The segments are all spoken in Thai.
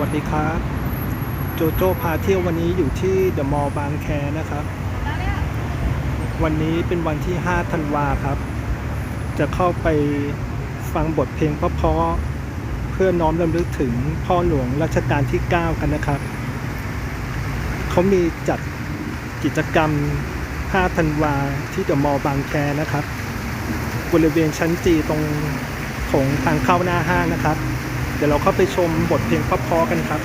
วัสดีครับ โจโจ้พาเที่ยววันนี้อยู่ที่เดอะมอลล์บางแคนะครับ วันนี้เป็นวันที่ 5 ธันวาครับ จะเข้าไปฟังบทเพลงเพราะๆเพื่อน้อมรำลึกถึงพ่อหลวงรัชกาลที่ 9 กันนะครับ เขามีจัดกิจกรรม 5 ธันวาที่เดอะมอลล์บางแคนะครับ บริเวณชั้นจีตรงโถงทางเข้าหน้าห้างนะครับ เดี๋ยวเราเข้าไปชมบทเพลงเพราะๆกันครับ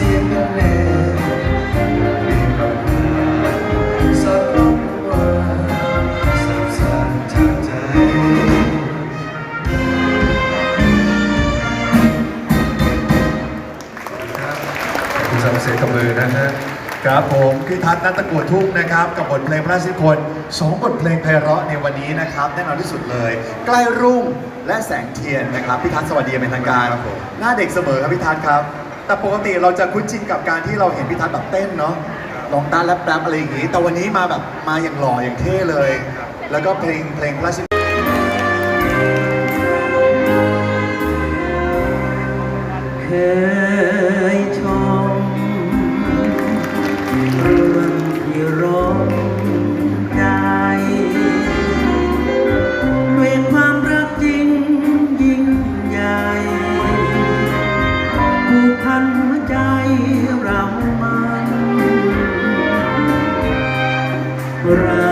สียงมันแน่เสียงกับมือนะฮะครับผมคือทัศน์นัตตะกัวทุ่งนะครับ กับบทเพลงพระราชนิพนธ์สองบทเพลงไพเราะในวันนี้นะครับแน่นอนที่สุดเลย ใกล้รุ่งและแสงเทียนนะครับพี่ทัศน์สวัสดีอย่างเป็นทางการ หน้าเด็กเสมอครับพี่ทัศน์ครับ แต่ปกติเราจะคุ้นชินกับการที่เราเห็นพี่ทัศน์แบบเต้นเนาะลองต้านแรปแรปอะไรอย่างงี้ แต่วันนี้มาแบบมาอย่างหล่ออย่างเท่เลย แล้วก็เพลงเพลงพระราชนิพนธ์เรั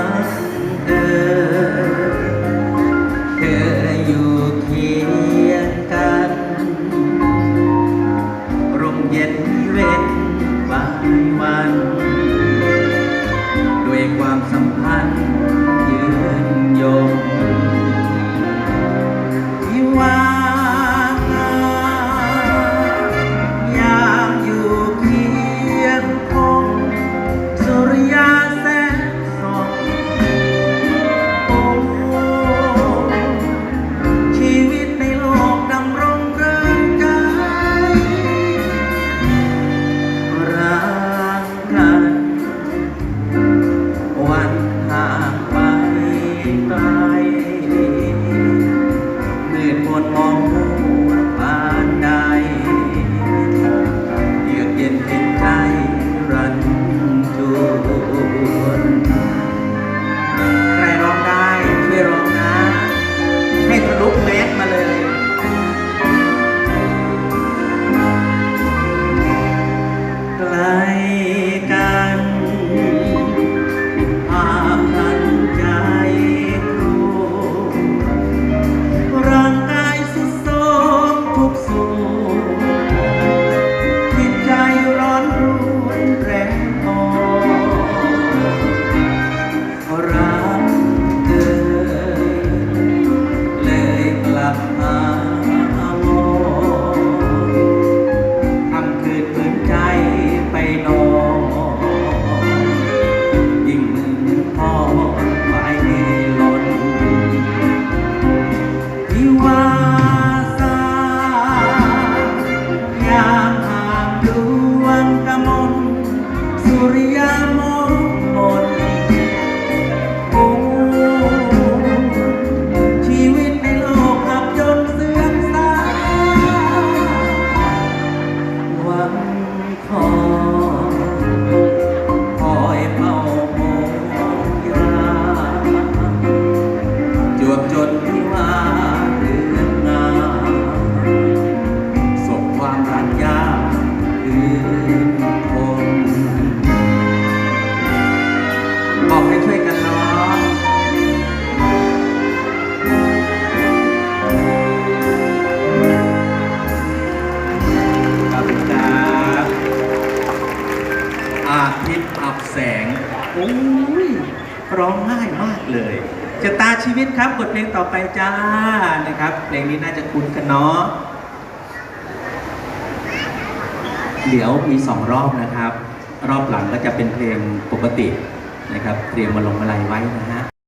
โอ้ยร้องง่ายมากเลยจะตาชีวิตครับบทเพลงต่อไปจ้านะครับเพลงนี้น่าจะคุ้นกันเนาะเดี๋ยวมีสองรอบนะครับ รอบหลังก็จะเป็นเพลงปกตินะครับ เตรียมมาลงมาลัยไว้นะฮะ